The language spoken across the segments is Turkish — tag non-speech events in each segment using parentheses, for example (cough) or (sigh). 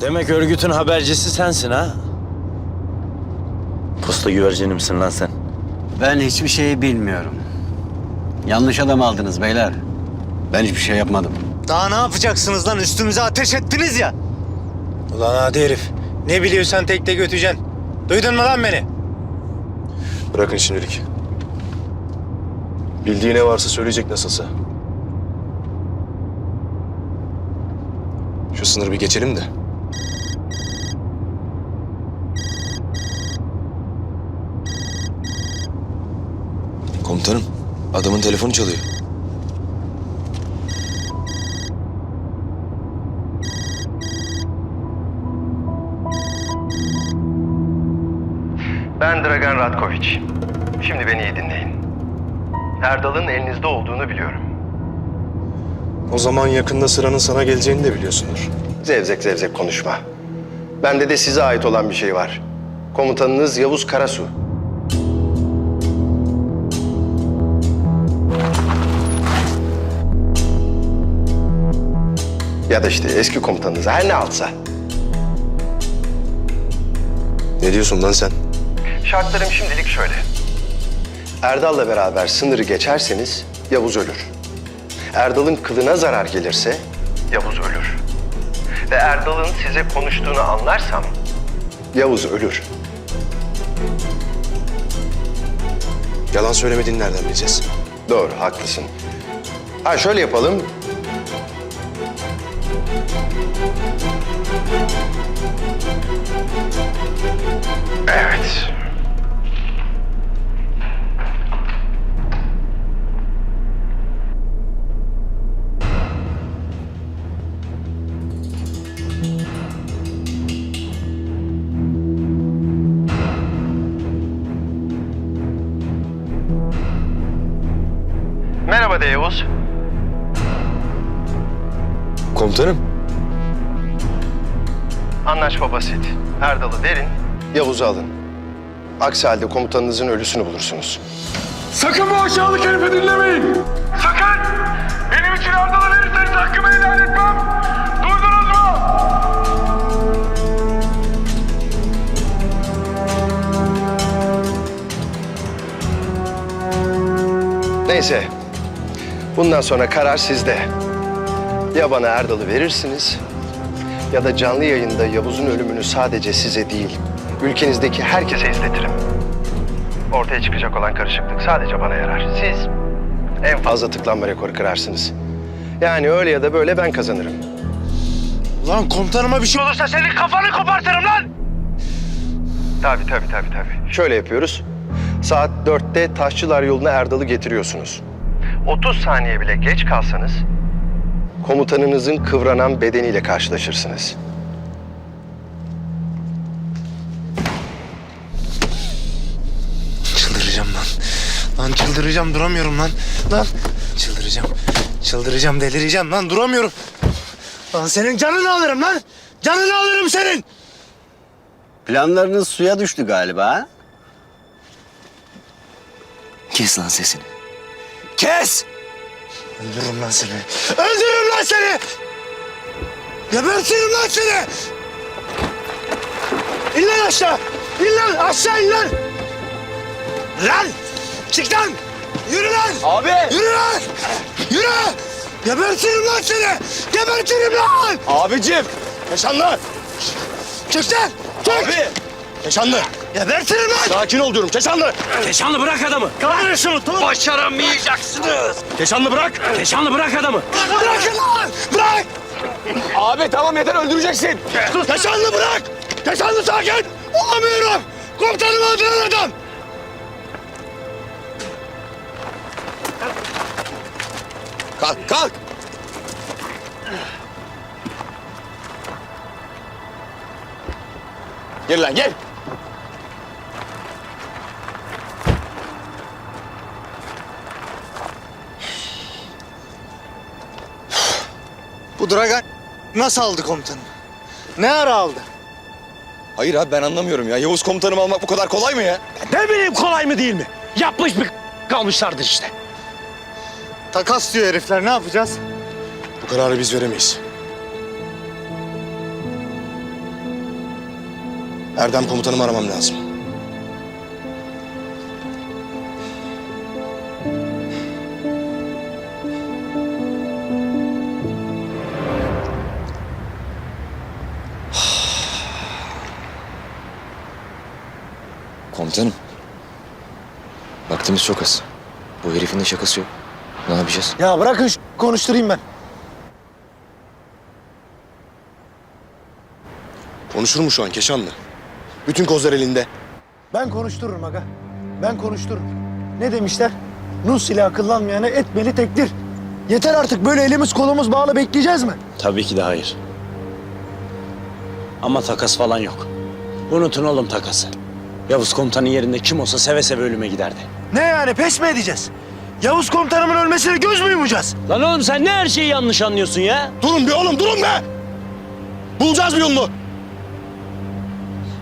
Demek örgütün habercisi sensin ha? Posta güvercini misin lan sen? Ben hiçbir şeyi bilmiyorum. Yanlış adam aldınız beyler. Ben hiçbir şey yapmadım. Daha ne yapacaksınız lan? Üstümüze ateş ettiniz ya. Ulan hadi herif. Ne biliyorsan tek tek öteceksin. Duydun mu lan beni? Bırakın şimdilik. Bildiği ne varsa söyleyecek nasılsa. Şu sınırı bir geçelim de. Komutanım, adamın telefonu çalıyor. Ben Dragan Ratkoviç. Şimdi beni iyi dinleyin. Erdal'ın elinizde olduğunu biliyorum. O zaman yakında sıranın sana geleceğini de biliyorsundur. Zevzek zevzek konuşma. Bende de size ait olan bir şey var. Komutanınız Yavuz Karasu. Ya da işte eski komutanınız her ne alsa. Ne diyorsun lan sen? Şartlarım şimdilik şöyle. Erdal'la beraber sınırı geçerseniz Yavuz ölür. Erdal'ın kılına zarar gelirse Yavuz ölür. Ve Erdal'ın size konuştuğunu anlarsam Yavuz ölür. Yalan söylemediğini nereden bileceğiz? Doğru, haklısın. Ha şöyle yapalım. Evet. Merhaba de Yavuz. Komutanım. Anlaşma basit. Erdal'ı verin, Yavuz'u alın. Aksi halde komutanınızın ölüsünü bulursunuz. Sakın bu aşağılık herifi dinlemeyin. Sakın! Benim için Ardal'ı verirseniz hakkımı helal etmem. Duydunuz mu? Neyse. Bundan sonra karar sizde. Ya bana Erdal'ı verirsiniz ya da canlı yayında Yavuz'un ölümünü sadece size değil, ülkenizdeki herkese izletirim. Ortaya çıkacak olan karışıklık sadece bana yarar. Siz en fazla tıklanma rekoru kırarsınız. Yani öyle ya da böyle ben kazanırım. Ulan komutanıma bir şey olursa senin kafanı kopartırım lan! Tabii tabii tabii tabii. Şöyle yapıyoruz. Saat dörtte Taşçılar yoluna Erdal'ı getiriyorsunuz. 30 saniye bile geç kalsanız komutanınızın kıvranan bedeniyle karşılaşırsınız. Çıldıracağım lan. Lan çıldıracağım duramıyorum lan. Lan çıldıracağım. Çıldıracağım delireceğim lan duramıyorum. Lan senin canını alırım lan. Canını alırım senin. Planlarınız suya düştü galiba. Kes lan sesini. Kes! Öldürürüm lan seni. Öldürürüm lan seni! Gebertirim lan seni! İn lan aşağı! İn lan aşağı in lan! Lan! Çık lan! Yürü lan! Abi! Yürü lan! Yürü! Gebertirim lan seni! Gebertirim lan! Abicim! Keşanlı! Çık lan! Çık! Abi! Keşanlı! Gebertirim lan! Sakin ol diyorum Keşanlı! Keşanlı bırak adamı. Kaldırın şunu! Tut! Başaramayacaksınız. Keşanlı bırak! Keşanlı bırak adamı. Bırakın lan! Bırak! Abi tamam yeter öldüreceksin! Keşanlı bırak! Keşanlı sakin! Olamıyorum! Komutanım öldüren adam! Kalk kalk! Gel lan gel! Bu Dragan nasıl aldı komutanım? Ne ara aldı? Hayır abi ben anlamıyorum ya. Yavuz komutanımı almak bu kadar kolay mı ya? Ne bileyim kolay mı değil mi? Yapmış bir kalmışlardır işte. Takas diyor herifler ne yapacağız? Bu kararı biz veremeyiz. Erdem komutanımı aramam lazım. Vaktimiz çok az. Bu herifin de şakası yok. Ne yapacağız? Ya bırakın şu konuşturayım ben. Konuşur mu şu an Keşanlı? Bütün kozlar elinde. Ben konuştururum aga. Ben konuştururum. Ne demişler? Nus ile akıllanmayana etmeli tektir. Yeter artık böyle elimiz kolumuz bağlı bekleyeceğiz mi? Tabii ki de hayır. Ama takas falan yok. Unutun oğlum takası. Yavuz komutanın yerinde kim olsa seve seve ölüme giderdi. Ne yani pes mi edeceğiz? Yavuz komutanımın ölmesine göz mü yumacağız? Lan oğlum sen ne her şeyi yanlış anlıyorsun ya? Durun bir oğlum durun be! Bulacağız bir yolunu.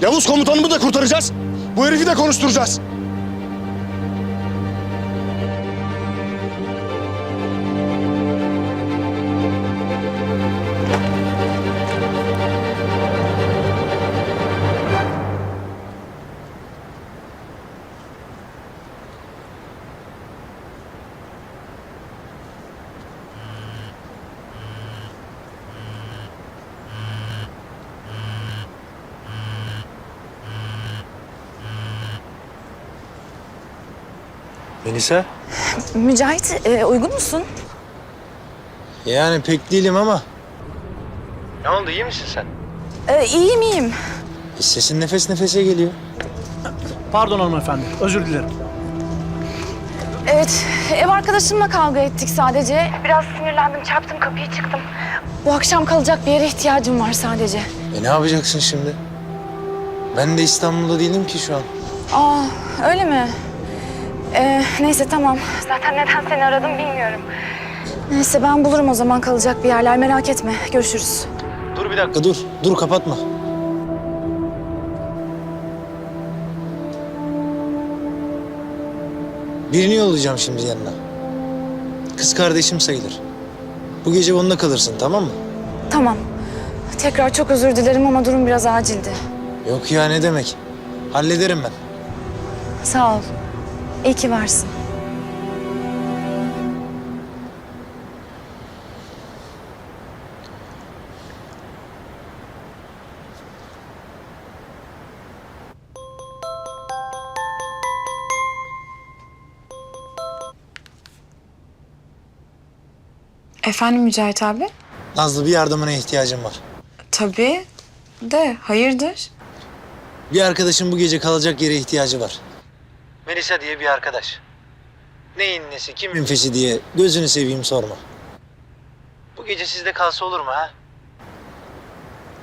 Yavuz komutanımı da kurtaracağız. Bu herifi de konuşturacağız. Melisa? Mücahit e, uygun musun? Yani pek değilim ama. Ne oldu iyi misin sen? E, iyiyim iyiyim. Sesin nefes nefese geliyor. Pardon hanımefendi özür dilerim. Evet ev arkadaşımla kavga ettik sadece. Biraz sinirlendim çarptım kapıyı çıktım. Bu akşam kalacak bir yere ihtiyacım var sadece. E ne yapacaksın şimdi? Ben de İstanbul'da değilim ki şu an. Aa öyle mi? E, neyse tamam. Zaten neden seni aradım bilmiyorum. Neyse ben bulurum o zaman kalacak bir yerler merak etme. Görüşürüz. Dur bir dakika dur. Dur kapatma. Birini yollayacağım şimdi yanına. Kız kardeşim sayılır. Bu gece onunla kalırsın tamam mı? Tamam. Tekrar çok özür dilerim ama durum biraz acildi. Yok ya ne demek. Hallederim ben. Sağ ol. İyi ki varsın. Efendim Mücahit abi? Nazlı bir yardımına ihtiyacım var. Tabii. De hayırdır? Bir arkadaşım bu gece kalacak yere ihtiyacı var. Melisa diye bir arkadaş. Neyin nesi, kimin fesi diye gözünü seveyim sorma. Bu gece sizde kalsa olur mu ha?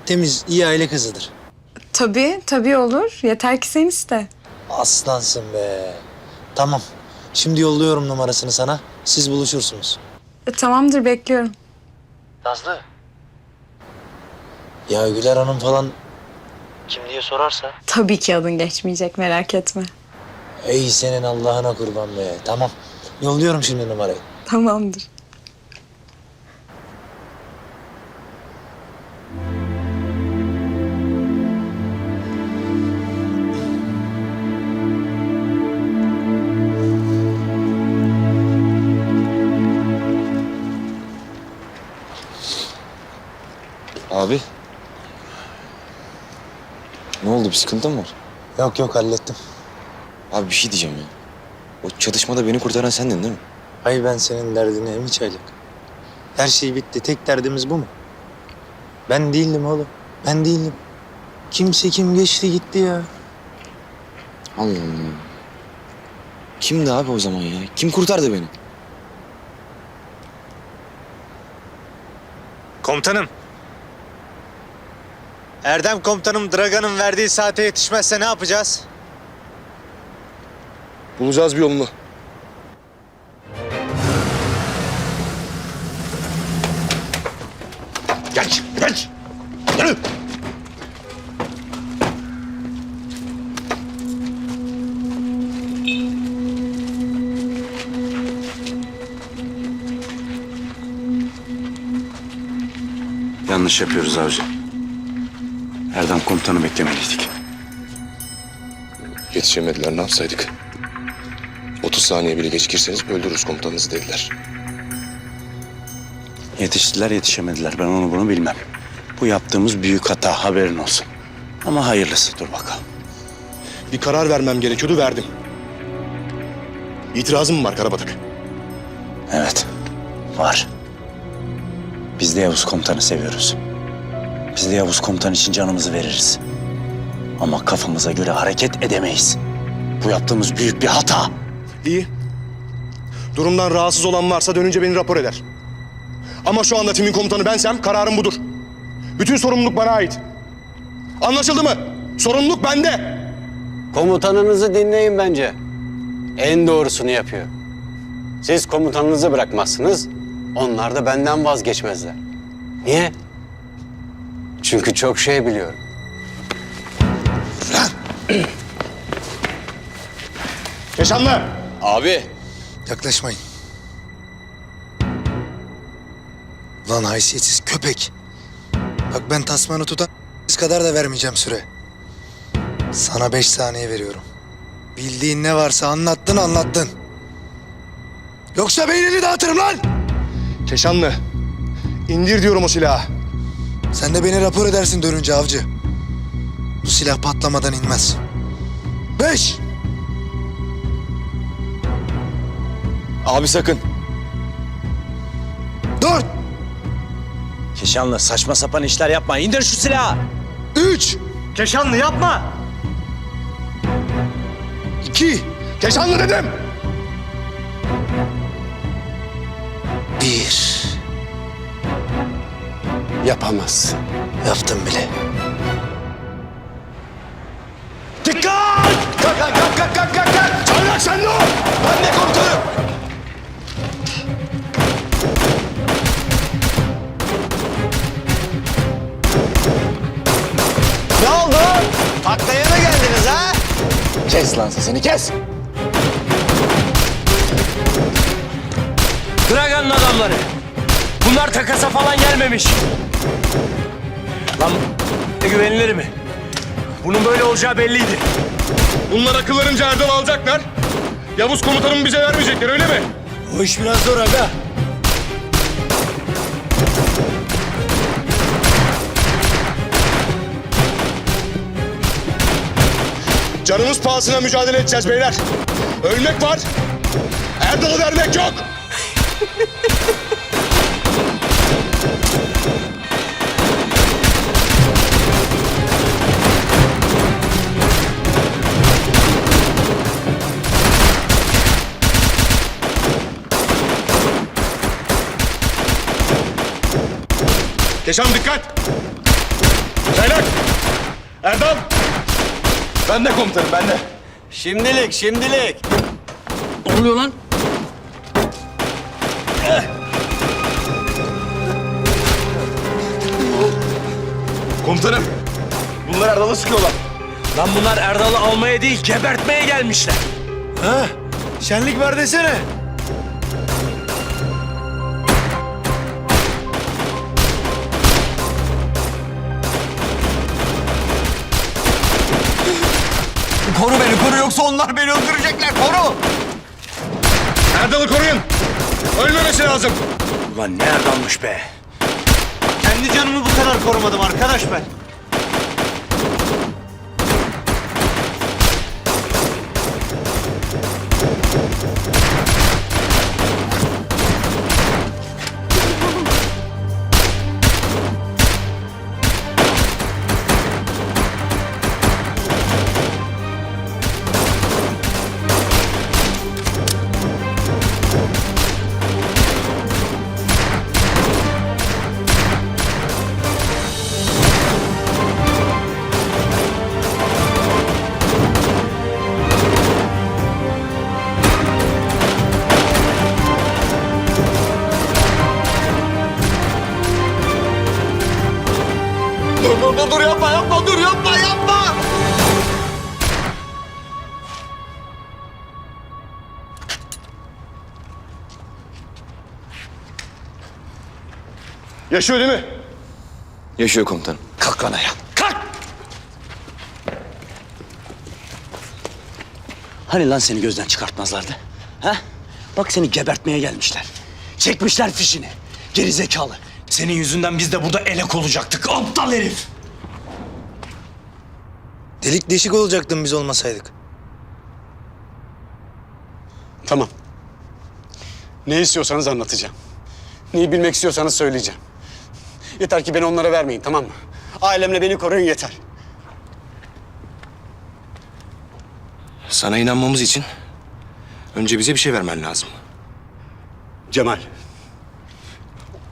Temiz, iyi aile kızıdır. Tabii, tabii olur. Yeter ki sen iste. Aslansın be. Tamam. Şimdi yolluyorum numarasını sana. Siz buluşursunuz. E, tamamdır bekliyorum. Nazlı. Ya Güler Hanım falan kim diye sorarsa? Tabii ki adın geçmeyecek merak etme. Ey senin Allah'ına kurban be. Tamam. Yolluyorum şimdi numarayı. Tamamdır. Abi. Ne oldu? Bir sıkıntın mı var? Yok yok hallettim. Abi bir şey diyeceğim ya. O çatışmada beni kurtaran sendin değil mi? Ay ben senin derdine mi çaylık? Her şey bitti. Tek derdimiz bu mu? Ben değildim oğlum. Ben değildim. Kimse kim geçti gitti ya. Allah Allah. Kimdi abi o zaman ya? Kim kurtardı beni? Komutanım. Erdem komutanım Dragan'ın verdiği saate yetişmezse ne yapacağız? Bulacağız bir yolunu. Geç, geç. Yürü. Yanlış yapıyoruz avcı. Erdem komutanı beklemeliydik. Yetişemediler ne yapsaydık? 30 saniye bile gecikirseniz öldürürüz komutanınızı dediler. Yetiştiler yetişemediler ben onu bunu bilmem. Bu yaptığımız büyük hata haberin olsun. Ama hayırlısı dur bakalım. Bir karar vermem gerekiyordu verdim. İtirazım var Karabatık. Evet var. Biz de Yavuz komutanı seviyoruz. Biz de Yavuz komutan için canımızı veririz. Ama kafamıza göre hareket edemeyiz. Bu yaptığımız büyük bir hata. İyi. Durumdan rahatsız olan varsa dönünce beni rapor eder. Ama şu anda timin komutanı bensem kararım budur. Bütün sorumluluk bana ait. Anlaşıldı mı? Sorumluluk bende. Komutanınızı dinleyin bence. En doğrusunu yapıyor. Siz komutanınızı bırakmazsınız, onlar da benden vazgeçmezler. Niye? Çünkü çok şey biliyorum. Keşanlı. Abi. Yaklaşmayın. Lan haysiyetsiz köpek. Bak ben tasmanı tutan kadar da vermeyeceğim süre. Sana beş saniye veriyorum. Bildiğin ne varsa anlattın anlattın. Yoksa beynini dağıtırım lan. Keşanlı. İndir diyorum o silahı. Sen de beni rapor edersin dönünce avcı. Bu silah patlamadan inmez. Beş. Abi sakın. Dört. Keşanlı saçma sapan işler yapma. İndir şu silahı. Üç. Keşanlı yapma. İki. Keşanlı dedim. Bir. Yapamazsın. Yaptım bile. Dikkat! Kalk kalk kalk kalk kalk kalk! Çaylak sen de! Ben de komutanım! Kes lan sesini kes. Dragan'ın adamları. Bunlar takasa falan gelmemiş. Lan güvenilir mi? Bunun böyle olacağı belliydi. Bunlar akıllarınca Erdal alacaklar. Yavuz komutanımı bize vermeyecekler öyle mi? O iş biraz zor aga. Canımız pahasına mücadele edeceğiz beyler. Ölmek var. Erdal'ı vermek yok. Keşan dikkat. Çaylak. Erdal. Ben de komutanım ben de. Şimdilik, şimdilik. Ne oluyor lan? Komutanım. Bunlar Erdal'ı sıkıyorlar. Lan bunlar Erdal'ı almaya değil gebertmeye gelmişler. Ha? Şenlik var desene. Koru beni, koru yoksa onlar beni öldürecekler, koru. Erdal'ı koruyun. Ölmemesi lazım. Ulan ne Erdal'mış be. Kendi canımı bu kadar korumadım arkadaş ben. Yaşıyor değil mi? Yaşıyor komutanım. Kalk lan ayağa. Kalk. Hani lan seni gözden çıkartmazlardı? Ha? Bak seni gebertmeye gelmişler. Çekmişler fişini. Geri zekalı. Senin yüzünden biz de burada elek olacaktık. Aptal herif. Delik deşik olacaktın biz olmasaydık. Tamam. Ne istiyorsanız anlatacağım. Neyi bilmek istiyorsanız söyleyeceğim. Yeter ki beni onlara vermeyin tamam mı? Ailemle beni koruyun yeter. Sana inanmamız için önce bize bir şey vermen lazım. Cemal.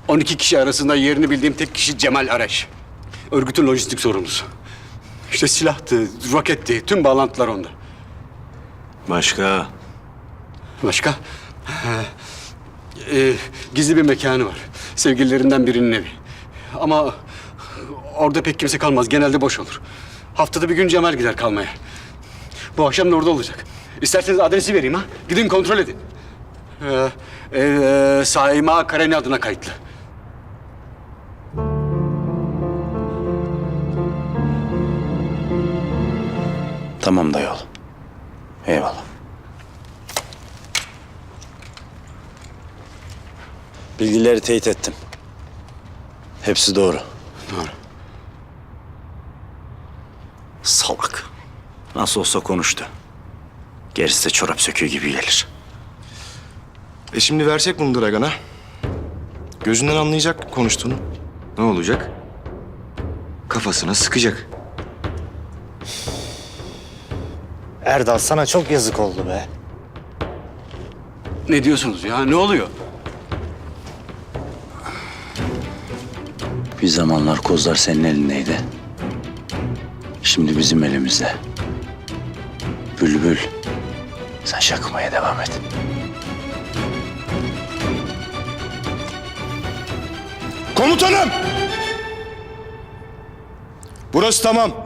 12 kişi arasında yerini bildiğim tek kişi Cemal Areş. Örgütün lojistik sorumlusu. İşte silahtı, roketti, tüm bağlantılar onda. Başka? Başka? Ee, gizli bir mekanı var. Sevgililerinden birinin evi. Ama orada pek kimse kalmaz. Genelde boş olur. Haftada bir gün Cemal gider kalmaya. Bu akşam da orada olacak. İsterseniz adresi vereyim ha. Gidin kontrol edin. Ee, ee, Saima Kareni adına kayıtlı. Tamam dayı oğlum. Eyvallah. Bilgileri teyit ettim. Hepsi doğru. Doğru. Salak. Nasıl olsa konuştu. Gerisi de çorap söküğü gibi gelir. E şimdi versek bunu Dragan'a. Gözünden anlayacak konuştuğunu. Ne olacak? Kafasına sıkacak. Erdal sana çok yazık oldu be. Ne diyorsunuz ya? Ne oluyor? Bir zamanlar kozlar senin elindeydi. Şimdi bizim elimizde. Bülbül, sen şakmaya devam et. Komutanım! Burası tamam.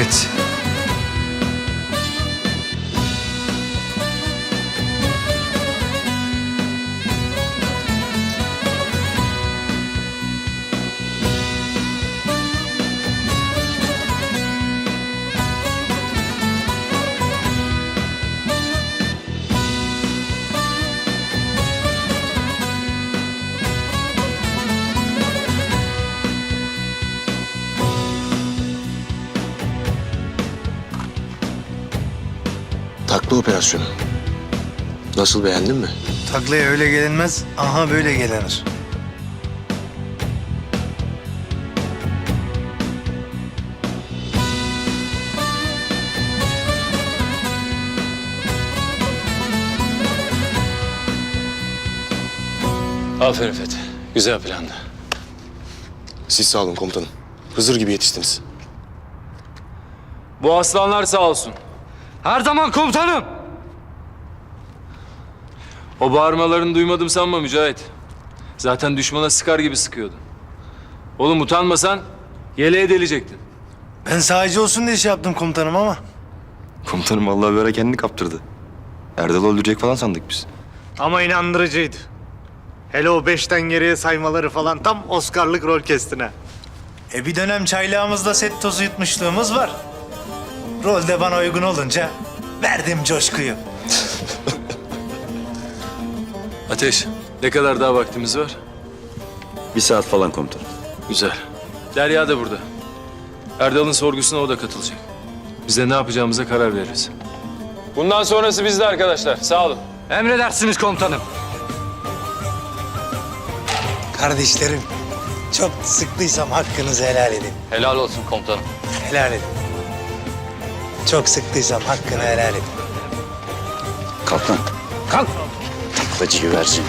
Kahretsin. Taklı operasyonu. Nasıl beğendin mi? Taklaya öyle gelinmez, aha böyle gelinir. Aferin Fethi. Güzel plandı. Siz sağ olun komutanım. Hızır gibi yetiştiniz. Bu aslanlar sağ olsun. Her zaman komutanım. O bağırmalarını duymadım sanma Mücahit. Zaten düşmana sıkar gibi sıkıyordun. Oğlum utanmasan yeleğe delecektin. Ben sahici olsun diye şey yaptım komutanım ama. Komutanım vallahi böyle kendini kaptırdı. Erdal'ı öldürecek falan sandık biz. Ama inandırıcıydı. Hele o beşten geriye saymaları falan tam Oscar'lık rol kestine. E bir dönem çaylağımızda set tozu yutmuşluğumuz var. Rolde bana uygun olunca verdim coşkuyu. (laughs) Ateş, ne kadar daha vaktimiz var? Bir saat falan komutanım. Güzel. Derya da burada. Erdal'ın sorgusuna o da katılacak. Biz de ne yapacağımıza karar veririz. Bundan sonrası bizde arkadaşlar. Sağ olun. Emredersiniz komutanım. Kardeşlerim, çok sıktıysam hakkınızı helal edin. Helal olsun komutanım. Helal edin. Çok sıktıysam hakkını helal edin. Kalk lan. Kalk. Taklacı güvercin.